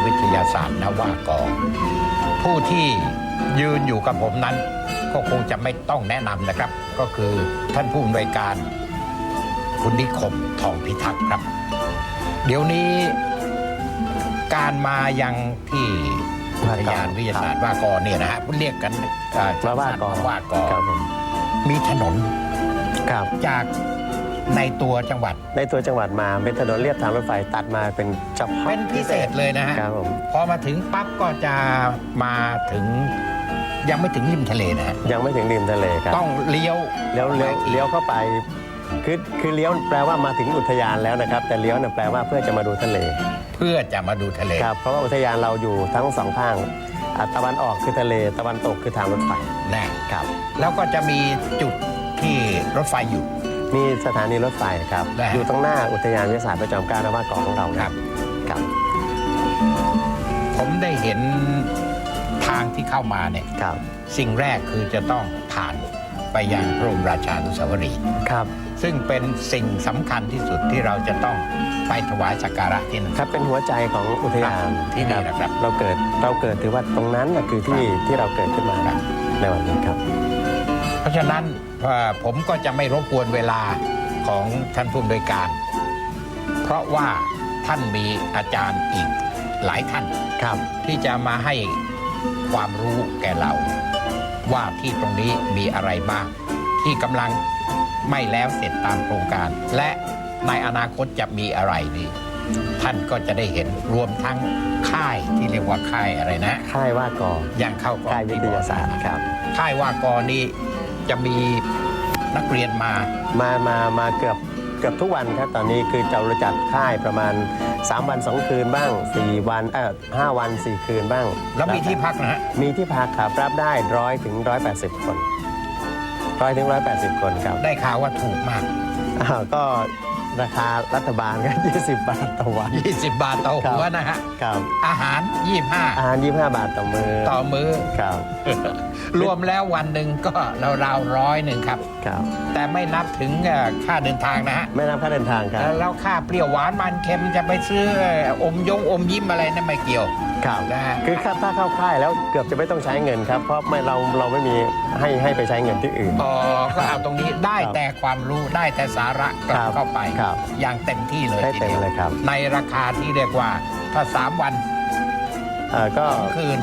ยานวิทยาศาสตร์นวากรผู้ที่ยืนอยู่กับผมนั้น ก็คงจะไม่ต้องแนะนำนะครับ ก็คือท่านผู้อำนวยการคุณนิคมทองพิทักษ์ครับ เดี๋ยวนี้การมายังที่อุทยานวิทยาศาสตร์ว่ากอเนี่ยนะฮะเรียกกันอ่มาว่ากอว่ากอครับผมมีถนนครับจาก ในตัวจังหวัด ในตัวจังหวัดมาเป็นถนนเลียบทางรถไฟตัดมาเป็นเฉพาะเป็นพิเศษเลยนะฮะครับผมพอมาถึงปั๊บก็จะมาถึงยังไม่ถึงริมทะเลนะฮะยังไม่ถึงริมทะเลครับต้องเลี้ยวเลี้ยวเลี้ยวเลี้ยวเข้าไปคือคือเลี้ยวแปลว่ามาถึงอุทยานแล้วนะครับ แต่เลี้ยวเนี่ยแปลว่าเพื่อจะมาดูทะเล เพื่อจะมาดูทะเลครับเพราะว่าอุทยานเราอยู่ทั้งสองข้างอะตะวันออกคือทะเล ตะวันตกคือทางรถไฟแน่ครับ แล้วก็จะมีจุดที่รถไฟอยู่ มีสถานีรถไฟครับ ได้อยู่ตรงหน้าอุทยานวิทยาศาสตร์ประจอมเกล้านวากรของเราครับครับ ผมได้เห็นทางที่เข้ามาเนี่ย ครับ สิ่งแรกคือจะต้องผ่านไปยังพระบรมราชานุสาวรีย์ครับ ซึ่งเป็นสิ่งสำคัญที่สุดที่เราจะต้องไปถวายสักการะที่นั่น ครับเป็นหัวใจของอุทยานที่นี่นะครับเราเกิดเราเกิดถือว่าตรงนั้นน่ะคือที่ที่เราเกิดขึ้นมาครับ ในวันนี้ครับ เพราะฉะนั้นเอ่อผมก็จะไม่รบกวนเวลาของท่านผู้อำนวยการ เพราะว่าท่านมีอาจารย์อีกหลายท่านครับ ที่จะมาให้ความรู้แก่เรา ว่าที่ตรงนี้มีอะไรบ้าง ที่กำลังไม่แล้วเสร็จตามโครงการ และในอนาคตจะมีอะไรนี่ท่านก็จะได้เห็นรวมทั้งค่ายที่เรียกว่าค่ายอะไรนะ ค่ายว่ากออย่างเข้ากองค่ายวิทยาศาสตร์ครับ ค่ายว่ากอนี่ จะมีนักเรียนมา มามามาเกือบเกือบทุกวันครับตอนนี้คือเราจัดค่ายประมาณ 3 วัน 2 คืนบ้าง 4 วันเออห้าวัน 4 คืนบ้างแล้วมีที่พักนะฮะมีที่พักครับรับได้ร้อยถึงร้อยแปดสิบคนร้อยถึงร้อยแปดสิบคนครับได้ข่าวว่าถูกมากอ้าวก็ ราคารัฐบาลก็20 บาทต่อวัน 20 บาทต่อหัวนะฮะครับ อาหารอาหาร 25 บาทต่อมือ25ต่อมื้อ ครับ รวมแล้ววันหนึ่งก็ราวๆร้อยหนึ่งครับ ครับ แต่ไม่นับถึงเอ่อค่าเดินทางนะฮะ ไม่นับค่าเดินทางครับ แล้วค่าเปรี้ยวหวานมันเค็มจะไปซื้อเอ่ออมยงอมยิ้มอะไรนั่นไม่เกี่ยว ครับนะฮะ คือถ้าถ้าเข้าค่ายแล้วเกือบจะไม่ต้องใช้เงินครับ เพราะไม่เราเราไม่มีให้ให้ไปใช้เงินที่อื่น อ๋อก็เอาตรงนี้ได้ครับแต่ความรู้ได้แต่สาระกลับครับเข้าไป ครับอย่างเต็มที่เลยได้ทีเต็มเดียวเลยครับ ในราคาที่เรียกว่าถ้า 3 วันเอ่อก็สองคืน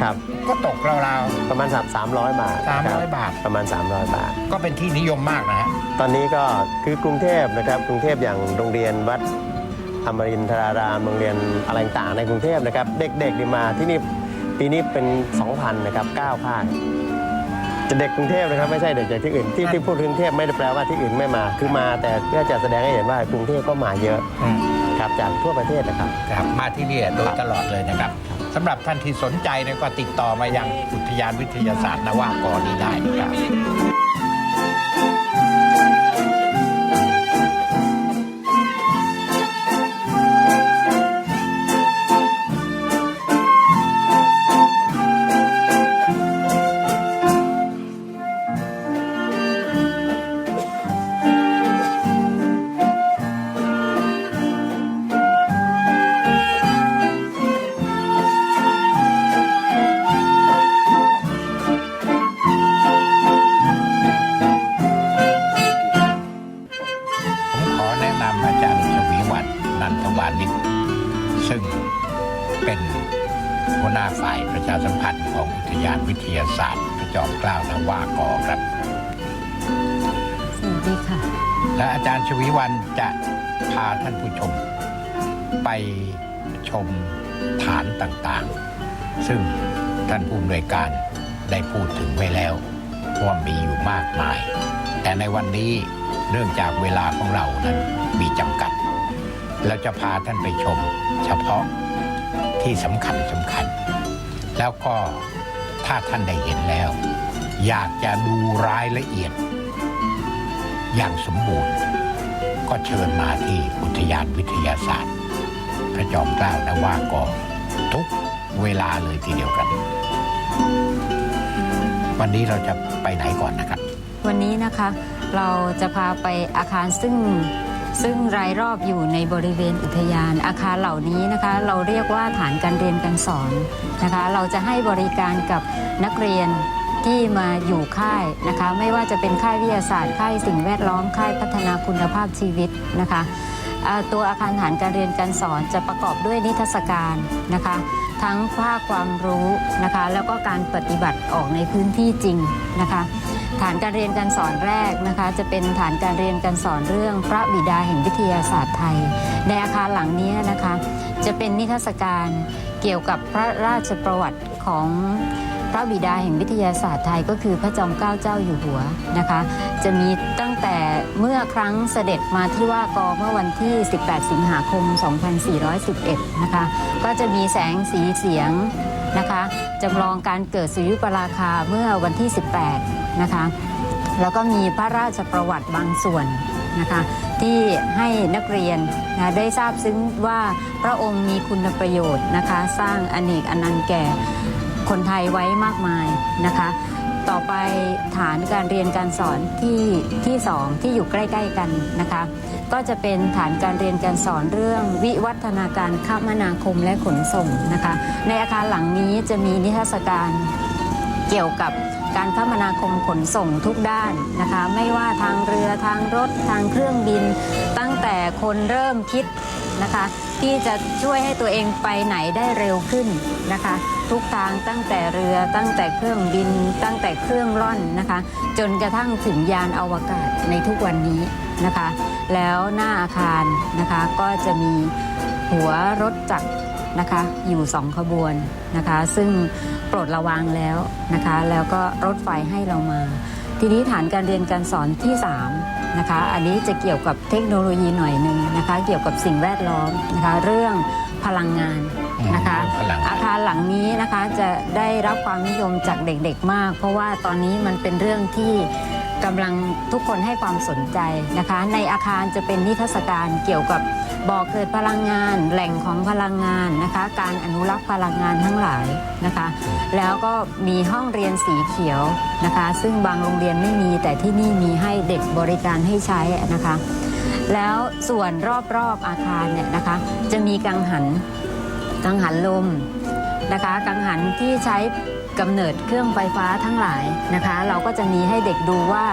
ครับก็ตกราว ประมาณสามร้อยบาทๆค300บาท ประมาณ 300 บาทก็เป็นที่นิยมมากนะฮะ ตอนนี้ก็คือกรุงเทพนะครับกรุงเทพอย่างโรงเรียนวัด อมรินทรารามโรงเรียนอะไรต่างๆในกรุงเทพนะครับ เด็กๆนี่มาที่นี่ปีนี้เป็น 2,000นะครับ9ภาคจะเด็กกรุงเทพนะครับไม่ใช่เด็กจากที่อื่นที่ที่พูดถึงกรุงเทพไม่ได้แปลว่าที่อื่นไม่มา คือมาแต่เพื่อจะแสดงให้เห็นว่ากรุงเทพก็มาเยอะครับจากทั่วประเทศนะครับครับมาที่นี่โดยตลอดเลยนะครับสำหรับท่านที่สนใจเนี่ยก็ติดต่อมายังอุทยานวิทยาศาสตร์นวากรนี้ได้นะครับานิชซึ่งเป็นหัวหน้าฝ่ายประชาสัมพันธ์ของอุทยานวิทยาศาสตร์พระจอมเกล้านวากอครับ สวัสดีค่ะ และอาจารย์ชวีวันจะพาท่านผู้ชม ไปชมฐานต่างๆ ซึ่งท่านผู้อำนวยการได้พูดถึงไว้แล้วว่ามีอยู่มากมาย แต่ในวันนี้เนื่องจากเวลาของเรานั้นมีจำกัด เราจะพาท่านไปชม เฉพาะที่สำคัญสำคัญ แล้วก็ถ้าท่านได้เห็นแล้ว อยากจะดูรายละเอียด อย่างสมบูรณ์ ก็เชิญมาที่อุทยานวิทยาศาสตร์ พระจอมเกล้านวากอทุกเวลาเลยทีเดียวกันวันนี้เราจะไปไหนก่อนนะครับ วันนี้นะคะเราจะพาไปอาคารซึ่ง ซึ่งรายรอบอยู่ในบริเวณอุทยานอาคารเหล่านี้นะคะ เราเรียกว่าฐานการเรียนการสอนนะคะ เราจะให้บริการกับนักเรียนที่มาอยู่ค่ายนะคะ ไม่ว่าจะเป็นค่ายวิทยาศาสตร์ค่ายสิ่งแวดล้อมค่ายพัฒนาคุณภาพชีวิตนะคะตัวอาคารฐานการเรียนการสอนจะประกอบด้วยนิทรรศการนะคะ ทั้งภาคความรู้นะคะ แล้วก็การปฏิบัติออกในพื้นที่จริงนะคะ ฐานการเรียนการสอนแรกนะคะ จะเป็นฐานการเรียนการสอนเรื่องพระบิดาแห่งวิทยาศาสตร์ไทย ในอาคารหลังนี้นะคะ จะเป็นนิทรรศการเกี่ยวกับพระราชประวัติของพระบิดาแห่งวิทยาศาสตร์ไทยก็คือพระจอมเกล้าเจ้าอยู่หัวนะคะ จะมีตั้งแต่เมื่อครั้งเสด็จมาที่ว่ากอเมื่อวันที่ 18 สิงหาคม 2411 นะคะ ก็จะมีแสงสีเสียง นะคะจำลองการเกิดสุริยุปราคาเมื่อวันที่ 18 นะคะ แล้วก็มีพระราชประวัติบางส่วนนะคะที่ให้นักเรียนนะได้ทราบซึ้งว่าพระองค์มีคุณประโยชน์นะคะ สร้างอเนกอนันต์แก่คนไทยไว้มากมายนะคะ ต่อไปฐานการเรียนการสอนที่ที่สองที่อยู่ใกล้ ๆ กันนะคะ ก็จะเป็นฐานการเรียนการสอนเรื่องวิวัฒนาการคมนาคมและขนส่งนะคะ ในอาคารหลังนี้จะมีนิทรรศการเกี่ยวกับการคมนาคมขนส่งทุกด้านนะคะ ไม่ว่าทางเรือทางรถทางเครื่องบิน ตั้งแต่คนเริ่มคิดนะคะ ที่จะช่วยให้ตัวเองไปไหนได้เร็วขึ้นนะคะ ทุกทางตั้งแต่เรือตั้งแต่เครื่องบิน ตั้งแต่เครื่องล่อนนะคะ จนกระทั่งถึงยานอวกาศในทุกวันนี้นะคะ แล้วหน้าอาคารนะคะก็จะมีหัวรถจักรนะคะอยู่สองขบวนนะคะ ซึ่งโปรดระวังแล้วนะคะ แล้วก็รถไฟให้เรามา ทีนี้ฐานการเรียนการสอนที่ 3 นะคะ อันนี้จะเกี่ยวกับเทคโนโลยีหน่อยหนึ่งนะคะ เกี่ยวกับสิ่งแวดล้อมนะคะ เรื่องพลังงานนะคะพลังอาคารหลังนี้นะคะจะได้รับความนิยมจากเด็กๆมาก เพราะว่าตอนนี้มันเป็นเรื่องที่ กำลังทุกคนให้ความสนใจนะคะ ในอาคารจะเป็นนิทรรศการเกี่ยวกับบ่อเกิดพลังงาน แหล่งของพลังงานนะคะ การอนุรักษ์พลังงานทั้งหลายนะคะ แล้วก็มีห้องเรียนสีเขียวนะคะ ซึ่งบางโรงเรียนไม่มีแต่ที่นี่มีให้เด็กบริการให้ใช้นะคะ แล้วส่วนรอบๆอาคารเนี่ยนะคะ จะมีกังหันกังหันลมนะคะกังหันที่ใช้ กำเนิดเครื่องไฟฟ้าทั้งหลายนะคะ เราก็จะมีให้เด็กดูว่า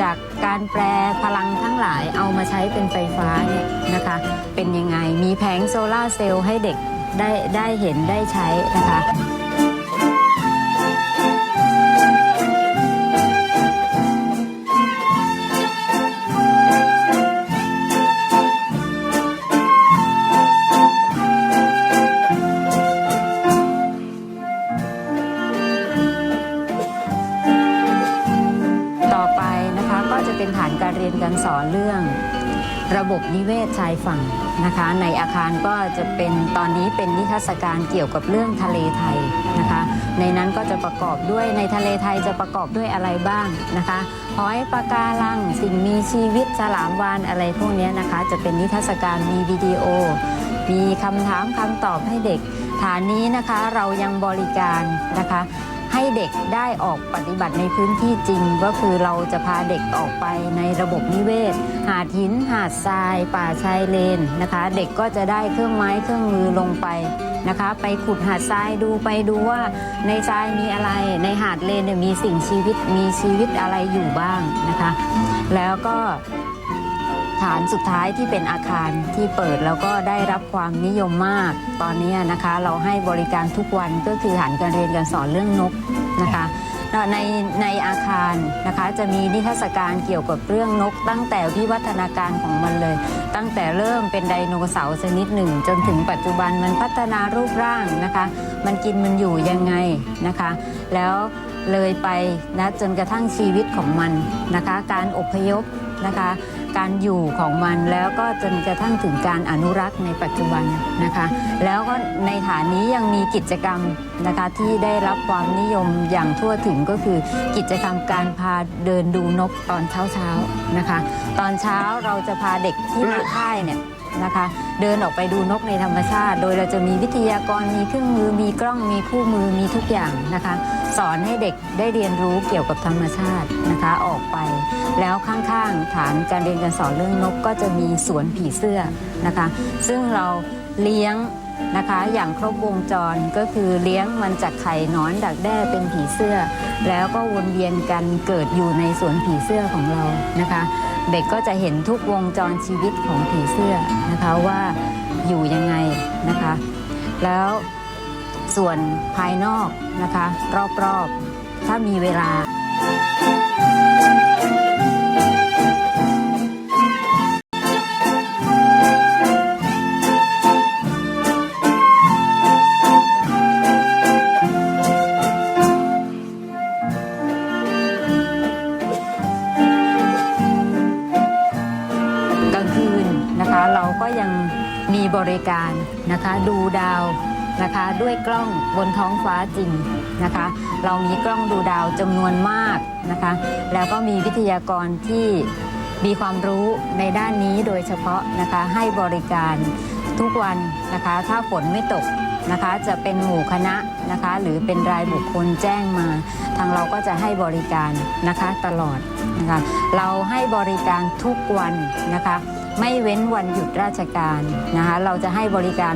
จากการแปลพลังทั้งหลายเอามาใช้เป็นไฟฟ้าเนี่ยนะคะ เป็นยังไงมีแผงโซลาเซลล์ให้เด็กได้ได้เห็นได้ใช้นะคะ นิเวศชายฝั่งนะคะ ในอาคารก็จะเป็นตอนนี้เป็นนิทรรศการเกี่ยวกับเรื่องทะเลไทยนะคะ ในนั้นก็จะประกอบด้วยในทะเลไทยจะประกอบด้วยอะไรบ้างนะคะหอยปะการังสิ่งมีชีวิตฉลามวานอะไรพวกนี้นะคะ จะเป็นนิทรรศการมีวิดีโอ มีคำถามคำตอบให้เด็กฐานนี้นะคะเรายังบริการนะคะ ให้เด็กได้ออกปฏิบัติในพื้นที่จริง ก็คือเราจะพาเด็กออกไปในระบบนิเวศ หาดหินหาดทราย ป่าชายเลนนะคะ เด็กก็จะได้เครื่องไม้เครื่องมือลงไปนะคะ ไปขุดหาดทรายดูไปดูว่าในทรายมีอะไร ในหาดเลนมีสิ่งชีวิตมีชีวิตอะไรอยู่บ้างนะคะ แล้วก็ ฐานสุดท้ายที่เป็นอาคารที่เปิดแล้วก็ได้รับความนิยมมาก ตอนนี้นะคะ เราให้บริการทุกวันก็คือฐานการเรียนการสอนเรื่องนกนะคะในในอาคารนะคะจะมีนิทรรศการเกี่ยวกับเรื่องนก ตั้งแต่วิวัฒนาการของมันเลย ตั้งแต่เริ่มเป็นไดโนเสาร์ชนิดหนึ่ง จนถึงปัจจุบันมันพัฒนารูปร่างนะคะ มันกินมันอยู่ยังไงนะคะ แล้วเลยไปนะจนกระทั่งชีวิตของมันนะคะ การอพยพนะคะ การอยู่ของมันแล้วก็จนกระทั่งถึงการอนุรักษ์ในปัจจุบันนะคะ แล้วก็ในฐานนี้ยังมีกิจกรรมนะคะที่ได้รับความนิยมอย่างทั่วถึงก็คือกิจกรรมการพาเดินดูนกตอนเช้าๆนะคะ ตอนเช้าเราจะพาเด็กที่มาค่ายเนี่ย นะคะ เดินออกไปดูนกในธรรมชาติ โดยเราจะมีวิทยากรมีเครื่องมือ มีกล้องมีคู่มือมีทุกอย่างนะคะ สอนให้เด็กได้เรียนรู้เกี่ยวกับธรรมชาตินะคะออกไป แล้วข้างๆฐานการเรียนการสอนเรื่องนกก็จะมีสวนผีเสื้อนะคะ ซึ่งเราเลี้ยงนะคะอย่างครบวงจรก็คือเลี้ยงมันจากไข่นอนดักแด้เป็นผีเสื้อ แล้วก็วนเวียนกันเกิดอยู่ในสวนผีเสื้อของเรานะคะ เด็กก็จะเห็นทุกวงจรชีวิตของผีเสื้อนะคะว่าอยู่ยังไงนะคะ แล้วส่วนภายนอกนะคะ รอบๆ ถ้ามีเวลา นะคะ ดูดาวนะคะ ด้วยกล้องบนท้องฟ้าจริงนะคะ เรามีกล้องดูดาวจำนวนมากนะคะ แล้วก็มีวิทยากรที่มีความรู้ในด้านนี้โดยเฉพาะนะคะให้บริการทุกวันนะคะ ถ้าฝนไม่ตกนะคะ จะเป็นหมู่คณะนะคะ หรือเป็นรายบุคคลแจ้งมา ทางเราก็จะให้บริการนะคะตลอดนะคะ เราให้บริการทุกวันนะคะ ไม่เว้นวันหยุดราชการนะคะ เราจะให้บริการ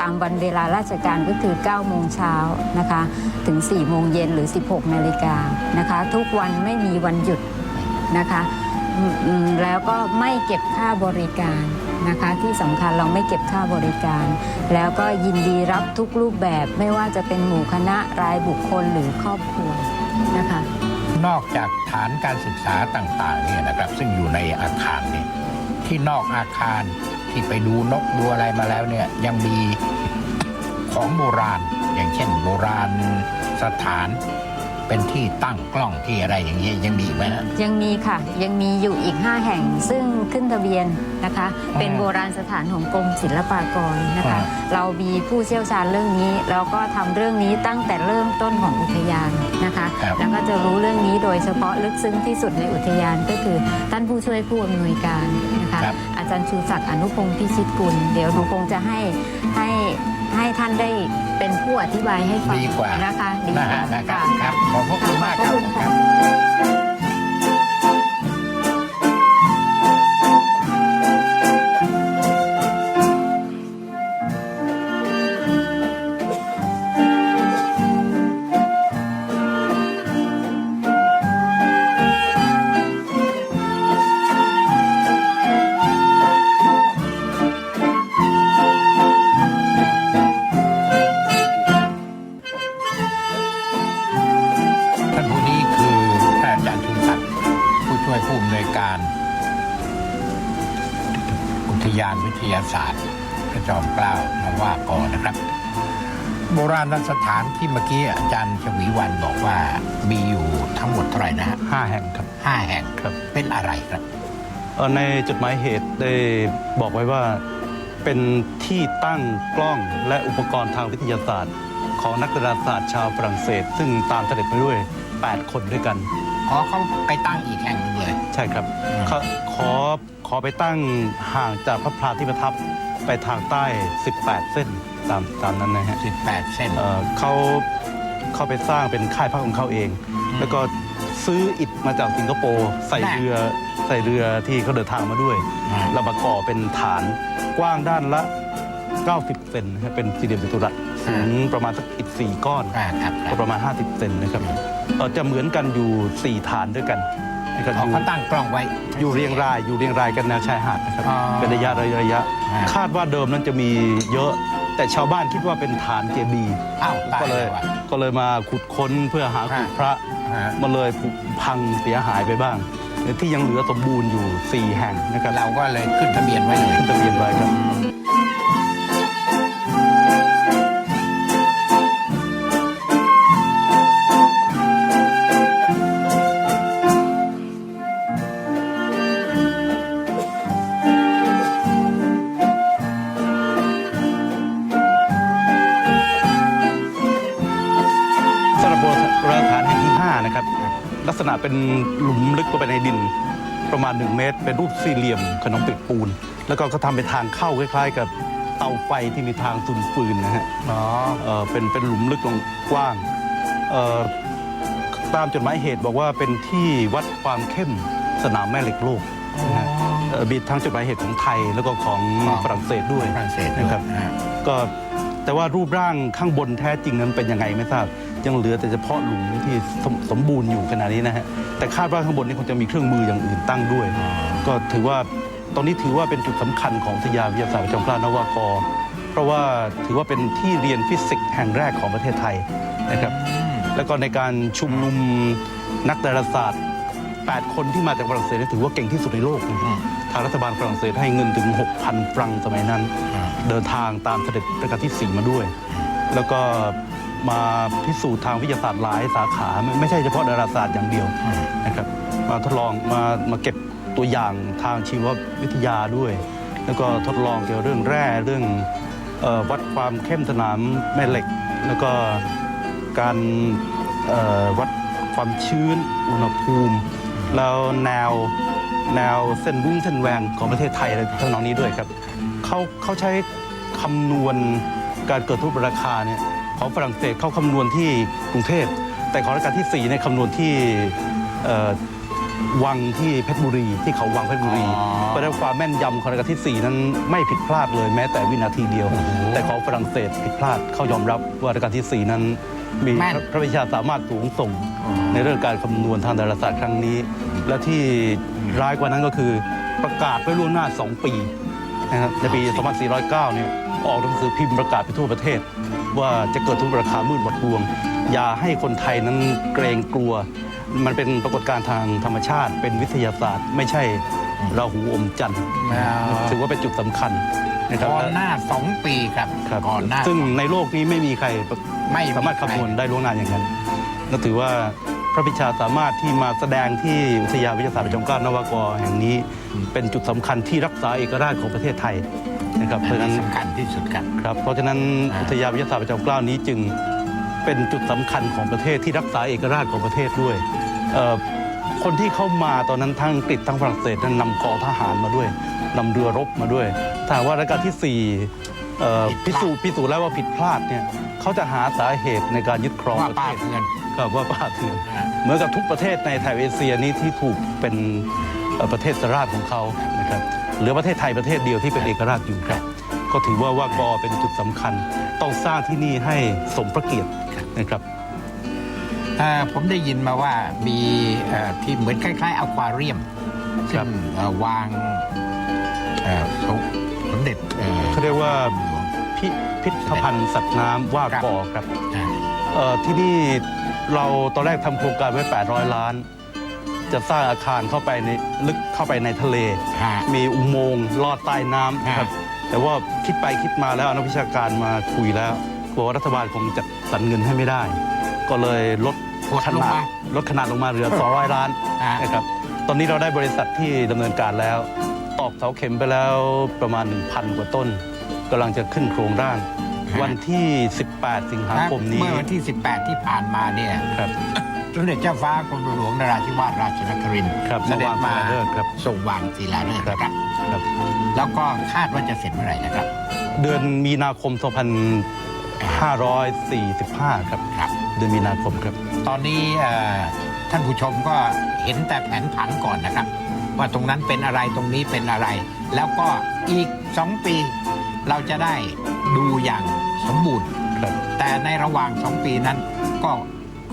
ตามวันเวลาราชการก็คือ 9 โมงเช้านะคะ ถึง 4 โมงเย็นหรือ 16 นาฬิกานะคะ ทุกวันไม่มีวันหยุดนะคะ แล้วก็ไม่เก็บค่าบริการนะคะ ที่สำคัญเราไม่เก็บค่าบริการ แล้วก็ยินดีรับทุกรูปแบบไม่ว่าจะเป็นหมู่คณะรายบุคคลหรือครอบครัวนะคะ นอกจากฐานการศึกษาต่างๆเนี่ยนะครับ ซึ่งอยู่ในอาคารเนี่ย ที่นอกอาคารที่ไปดูนกดูอะไรมาแล้วเนี่ยยังมีของโบราณ อย่างเช่นโบราณสถาน เป็นที่ตั้งกล้องที่อะไรอย่างเงี้ยยังมีอีกไหมฮะ ยังมีค่ะ ยังมีอยู่อีก 5 แห่งซึ่งขึ้นทะเบียนนะคะเป็นโบราณสถานของกรมศิลปากรนะคะอ่าเรามีผู้เชี่ยวชาญเรื่องนี้แล้วก็ทำเรื่องนี้ตั้งแต่เริ่มต้นของอุทยานนะคะ ครับ แล้วก็จะรู้เรื่องนี้โดยเฉพาะลึกซึ้งที่สุดในอุทยานก็คือ ท่านผู้ช่วยผู้อำนวยการนะคะ ครับ อาจารย์ชูศักดิ์อนุพงศ์พิชิตกุลเดี๋ยวหนูคงจะให้ให้ให้ท่านได้ เป็นผู้อธิบายให้ฟังดีกว่านะคะดีนะกว่าฮะนะครับค่ะครับขอบพระคุณมากครับขอบ ที่เมื่อกี้อาจารย์ชวีวันบอกว่ามีอยู่ทั้งหมดเท่าไหร่นะฮะห้าแห่งครับ ห้าแห่งครับ เป็นอะไรครับเอ่อในจดหมายเหตุได้บอกไว้ว่าเป็นที่ตั้งกล้องและอุปกรณ์ทางวิทยาศาสตร์ ของนักดาราศาสตร์ชาวฝรั่งเศส ซึ่งตามเสด็จไปด้วย 8 คนด้วยกัน อ๋อเขาไปตั้งอีกแห่งหนึงเลย ใช่ครับอืมขอขอขอไปตั้งห่างจากพระพลาที่ประทับไปทางใต้ 18 เส้น ตามตามนั้นนะฮะ18 เส้น เอ่อเขาเขาไปสร้างเป็นค่ายพักของเขาเองอืมแล้วก็ซื้ออิฐมาจากสิงคโปร์ใส่แน่เรือใส่เรือที่เขาเดินทางมาด้วยอืมเรามาก่อเป็นฐานกว้างด้านละ 90 เซนนะครับเป็นสี่เหลี่ยมจัตุรัสสูงประมาณสักอิฐสี่ก้อน อ่าครับคก็รับประมาณ 50 เซนนะครับเอ่อจะเหมือนกันอยู่ 4 ฐานด้วยกันนะครับอ๋ออยู่เขาตั้งกล้องไว้ อยู่เรียงรายอยู่เรียงรายกันแนวชายหาดนะครับอ๋อเป็นระยะระยะระยะ อ่า คาดว่าเดิมนั้นจะมีเยอะ แต่ชาวบ้านคิดว่าเป็นฐานเจดีย์อ้าวตายก็เลเลยยว่ะก็เลยมาขุดค้นเพื่อหาขุดอ่าพระอ่ามาเลยผุพังเสียหายไปบ้างแต่ที่ยังเหลือสมบูรณ์อยู่ 4 แห่งนะครับเราก็เลยขึ้นทะเบียนไว้เลย ขึ้นทะเบียนไว้ครับ นะครับ ลักษณะเป็นหลุมลึกลงไปในดิน ประมาณ 1 เมตร เป็นรูปสี่เหลี่ยมขนมเปียกปูน แล้วก็เขาทำเป็นทางเข้าคล้าย ๆ กับเตาไฟที่มีทางซุนฟืนนะฮะอ๋อเอ่อเป็นเป็นหลุมลึกลงกว้างเอ่อตามจดหมายเหตุบอกว่าเป็นที่วัดความเข้มสนามแม่เหล็กโลกนะฮะเอ่อมีทั้งจดหมายเหตุของไทยแล้วก็ของฝรั่งเศสด้วย ฝรั่งเศสด้วยนะครับอ่าก็แต่ว่ารูปร่างข้างบนแท้จริงนั้นเป็นยังไงไม่ทราบ ยังเหลือแต่เฉพาะหลุมที่สมสมบูรณ์อยู่ขณะนี้นะฮะแต่คาดว่าข้างบนนี้คงจะมีเครื่องมืออย่างอื่นตั้งด้วย ก็ถือว่าตรงนี้ถือว่าเป็นจุดสำคัญของวิทยาวิทยาศาสตร์ประจำกล้านวากรเพราะว่าถือว่าเป็นที่เรียนฟิสิกส์แห่งแรกของประเทศไทยนะครับ แล้วก็ในการชุมนุมนักดาราศาสตร์ 8 คนที่มาจากฝรั่งเศสนี่ถือว่าเก่งที่สุดในโลกนะทางรัฐบาลฝรั่งเศสให้เงินถึง 6,000 ฟรังสมัยนั้น เดินทางตามเสด็จรัชกาลที่ 4 มาด้วย แล้วก็ มาพิสูจน์ทางวิทยาศาสตร์หลายสาขาไม่ไม่ใช่เฉพาะดาราศาสตร์อย่างเดียวนะครับมาทดลองมามาเก็บตัวอย่างทางชีววิทยาด้วย แล้วก็ทดลองเกี่ยวกับเรื่องแร่เรื่องเออวัดความเข้มสนามแม่เหล็ก แล้วก็การเอ่อวัดความชื้นอุณหภูมิ แล้วแนวแนวเส้นวุ้งเส้นแหวงของประเทศไทยอะไรทั้งนองนี้ด้วยครับเขาเขาใช้คำนวณการเกิดทุพราคาเนี่ย ของฝรั่งเศสเขาคำนวณที่กรุงเทพแต่ของรัชกาลที่4เนี่ยคำนวณที่เอ่อวังที่เพชรบุรี ที่เขาวังเพชรบุรีอ๋อ เพราะฉะนั้นความแม่นยำของรัชกาลที่4นั้นไม่ผิดพลาดเลยแม้แต่วินาทีเดียว แต่ของฝรั่งเศสผิดพลาดเขายอมรับว่ารัชกาลที่ 4 นั้น มีแม่น พระวิชาสามารถสูงส่งในเรื่องการคำนวณทางดาราศาสตร์ครั้งนี้ และที่ร้ายกว่านั้นก็คือประกาศไว้ล่วงหน้า 2 ปี นะครับในปี 2409 เนี่ยออกหนังสือพิมพ์ประกาศไปทั่วประเทศ ว่าจะเกิดทุกราคามืดหมดดวง อย่าให้คนไทยนั้นเกรงกลัว มันเป็นปรากฏการณ์ทางธรรมชาติ เป็นวิทยาศาสตร์ ไม่ใช่ราหูอมจันทร์อ่าถือว่าเป็นจุดสำคัญนะครับก่อนหน้าสองปีครับครับก่อนหน้าซึ่งในโลกนี้ไม่มีใครไม่สามารถคำนวณได้ล่วงหน้าอย่างนั้นก็ถือว่าพ ระพิชาสามารถที่มาแสดงที่อุทยานวิทยาศาสตร์ประจำกล้านวากรแห่งนี้ เป็นจุดสำคัญที่รักษาเอกราชของประเทศไทยนะครับเพอันราะฉะนี้นั้นสำคัญที่สุดครับครับเพราะฉะนั้นอ่าอุทยานวิทยาศาสตร์ประจำเกล้านี้จึงเป็นจุดสำคัญของประเทศที่รักษาเอกราชของประเทศด้วยเอ่อคนที่เข้ามาตอนนั้นทั้งอังกฤษทั้งฝรั่งเศสนั้นนำกองทหารมาด้วยนำเรือรบมาด้วยถ้าหากว่ารัชกาลที่สี่ เอ่อผิดพลาดพิสูจน์พิสูจน์แล้วว่าผิดพลาดเนี่ยเขาจะหาสาเหตุในการยึดครองว่าประป้าเทศเงินครับว่าป้าเถื่อนอ่าเหมือนกับทุกประเทศในแถบเอเชียนี้ที่ถูกเป็นเอ่อประเทศสราชของเขานะครับเหลือประเทศไทยประเทศเดียวที่เป็นเอกราชอยู่ครับ ก็ถือว่าว่ากอเป็นจุดสำคัญ ต้องสร้างที่นี่ให้สมพระเกียรตินะครับ เอ่อผมได้ยินมาว่ามีเอ่อที่เหมือนคล้ายๆอควาเรียมครัซึ่บงเอ่อวางเอ่อสมสมเด็จอ่อเขาเรียกว่าหลวง พิพิพิธภัณฑ์สัตว์น้ำว่ากอครับอ่าเอ่อที่นี่เราตอนแรกทำโครงการไว้ 800 ล้าน จะสร้างอาคารเข้าไปในลึกเข้าไปในทะเล ฮะ มีอุโมงค์ลอดใต้น้ำนะครับอ่แต่ว่าคิดไปคิดมาแล้วนักวิชาการมาคุยแล้วกลัวว่ารัฐบาลคงจัดสรรเงินให้ไม่ได้ ก็เลยลดหดขลงนาดมาลดขนาดลงมาเหลือ 200 ล้านอ่านะครับ ตอนนี้เราได้บริษัทที่ดำเนินการแล้ว ตอกเสาเข็มไปแล้วประมาณ 1,000 กว่าต้น กำลังจะขึ้นโครงร่าง วันที่ 18 สิงหาคมนี้เมื่อวันที่ 18 ที่ผ่านมาเนี่ยครับสมเด็จเจ้าฟ้ากรมหลวงนราธิวาสราชนครินทร์ครับเสด็จมาเมื่อวานศิลาฤกษ์ครับส่งวางศิลาฤกษ์นะครับครับแล้วก็คาดว่าจะเสร็จเมื่อไหร่นะครับ เดือนมีนาคม 2545 ครับครับ เดือนมีนาคมครับ ตอนนี้เอ่อท่านผู้ชมก็เห็นแต่แผนผังก่อนนะครับ ว่าตรงนั้นเป็นอะไรตรงนี้เป็นอะไร แล้วก็อีก 2 ปี เราจะได้ดูอย่างสมบูรณ์ครับแต่ในระหว่าง2ปีนั้นก็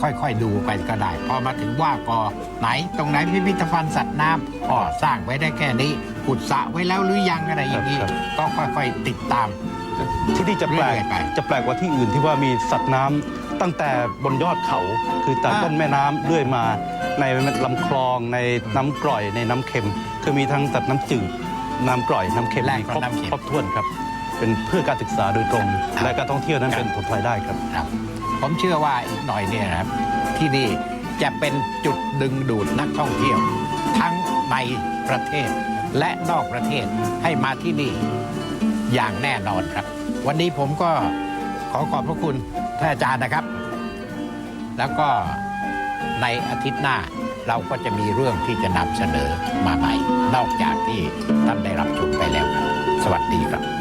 ค่อยๆดูไปก็ได้ พอมาถึงว่ากอไหนตรงไหนพิพิธภัณฑ์สัตว์น้ำอ๋อสร้างไว้ได้แค่นี้ขุดสระไว้แล้วหรือยังอะไรอย่างนี้ครับก็ค่อยๆติดตามที่นี่จะแปลกเรื่อยๆไปจะแปลกกว่าที่อื่นที่ว่ามีสัตว์น้ำตั้งแต่บนยอดเขา คือจากอ่าต้นแม่น้ำเรื่อยมา ในลำคลองในน้ำกร่อยในน้ำเค็ม คือมีทั้งสัตว์น้ำจืดน้ำกร่อยน้ำเค็มและมีก็ครบน้ำเค็มครบถ้วนครับ เป็นเพื่อการศึกษาโดยตรง ครับและการท่องเที่ยวนั้นครับ เป็นผลพลอยได้ครับ ครับผมเชื่อว่าอีกหน่อยเนี่ยนะครับที่นี่จะเป็นจุดดึงดูดนักท่องเที่ยว ทั้งในประเทศและนอกประเทศให้มาที่นี่อย่างแน่นอนครับ วันนี้ผมก็ขอขอบพระคุณท่านอาจารย์นะครับ แล้วก็ในอาทิตย์หน้าเราก็จะมีเรื่องที่จะนำเสนอมาใหม่ นอกจากที่ท่านได้รับชมไปแล้วดีครับ